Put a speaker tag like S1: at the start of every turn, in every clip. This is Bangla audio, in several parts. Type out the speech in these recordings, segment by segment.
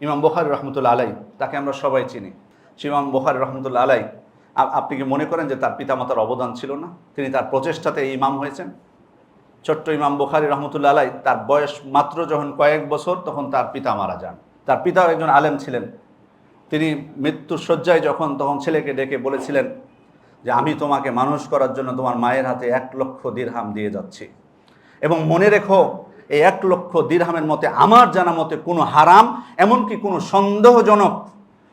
S1: ইমাম বোখারি রহমতুল্লা আলাই তাকে আমরা সবাই চিনি। ইমাম বোখারি রহমতুল্লা আলাই আপনি কি মনে করেন যে তার পিতামাতার অবদান ছিল না? তিনি তার প্রচেষ্টাতে ইমাম হয়েছেন? ছোট্ট ইমাম বোখারি রহমতুল্লা আলাই তার বয়স মাত্র যখন কয়েক বছর, তখন তার পিতা মারা যান। তার পিতাও একজন আলেম ছিলেন। তিনি মৃত্যুর শয্যায় যখন, তখন ছেলেকে ডেকে বলেছিলেন যে, আমি তোমাকে মানুষ করার জন্য তোমার মায়ের হাতে এক লক্ষ দিরহাম দিয়ে যাচ্ছি। এবং মনে রেখো এই এক লক্ষ দিরহামের মতে আমার জানা মতে কোনো হারাম, এমনকি কোনো সন্দেহজনক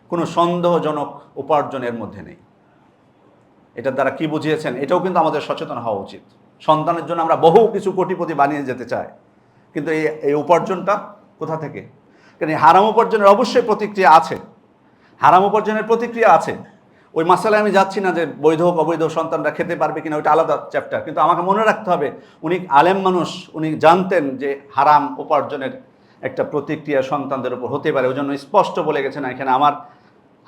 S1: কোনো সন্দেহজনক উপার্জনের মধ্যে নেই। এটার দ্বারা কি বুঝিয়েছেন? এটাও কিন্তু আমাদের সচেতন হওয়া উচিত। সন্তানের জন্য আমরা বহু কিছু কোটিপতি বানিয়ে যেতে চাই। কিন্তু এই এই উপার্জনটা কোথা থেকে? কারণ এই হারাম উপার্জনের অবশ্যই প্রতিক্রিয়া আছে। হারাম উপার্জনের প্রতিক্রিয়া আছে। ওই মাসালায় আমি যাচ্ছি না যে বৈধ অবৈধ সন্তানরা খেতে পারবে কিনা, ওইটা আলাদা চ্যাপ্টার কিন্তু আমাকে মনে রাখতে হবে, উনি আলেম মানুষ, উনি জানতেন যে হারাম উপার্জনের একটা প্রতিক্রিয়া সন্তানদের উপর হতে পারে, ওই জন্য স্পষ্ট বলে গেছেন এখানে, আমার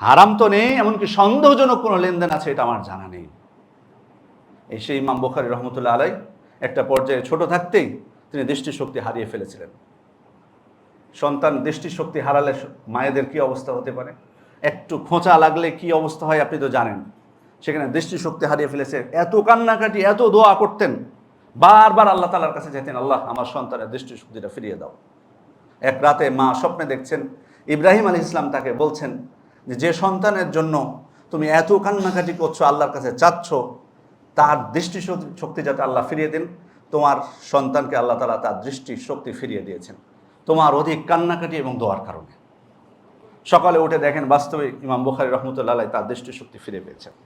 S1: হারাম তো নেই, এমনকি সন্দেহজনক কোনো লেনদেন আছে, এটা আমার জানা নেই। এই সেই ইমাম বোখারি রহমতুল্লাহ আলাই একটা পর্যায়ে ছোট থাকতেই তিনি দৃষ্টিশক্তি হারিয়ে ফেলেছিলেন। সন্তান দৃষ্টিশক্তি হারালে মায়েদের কি অবস্থা হতে পারে? একটু খোঁচা লাগলে কি অবস্থা হয় আপনি তো জানেন। সেখানে দৃষ্টিশক্তি হারিয়ে ফেলেছে। এত কান্নাকাটি, এত দোয়া করতেন। বারবার আল্লাহ তালার কাছে যেতেন, আল্লাহ, আমার সন্তানের দৃষ্টিশক্তিটা ফিরিয়ে দাও। এক রাতে মা স্বপ্নে দেখছেন, ইব্রাহিম আলী ইসলাম তাকে বলছেন যে যে সন্তানের জন্য তুমি এত কান্নাকাটি করছ, আল্লাহর কাছে চাচ্ছ, তার দৃষ্টি শক্তি যাতে আল্লাহ ফিরিয়ে দিন, তোমার সন্তানকে আল্লাহ তালা তার দৃষ্টি শক্তি ফিরিয়ে দিয়েছেন। তোমার অধিক কান্নাকাটি এবং দোয়ার কারণে। সকালে উঠে দেখেন বাস্তবে ইমাম বুখারি রহমতুল্লাহ তার দৃষ্টিশক্তি ফিরে পেয়েছেন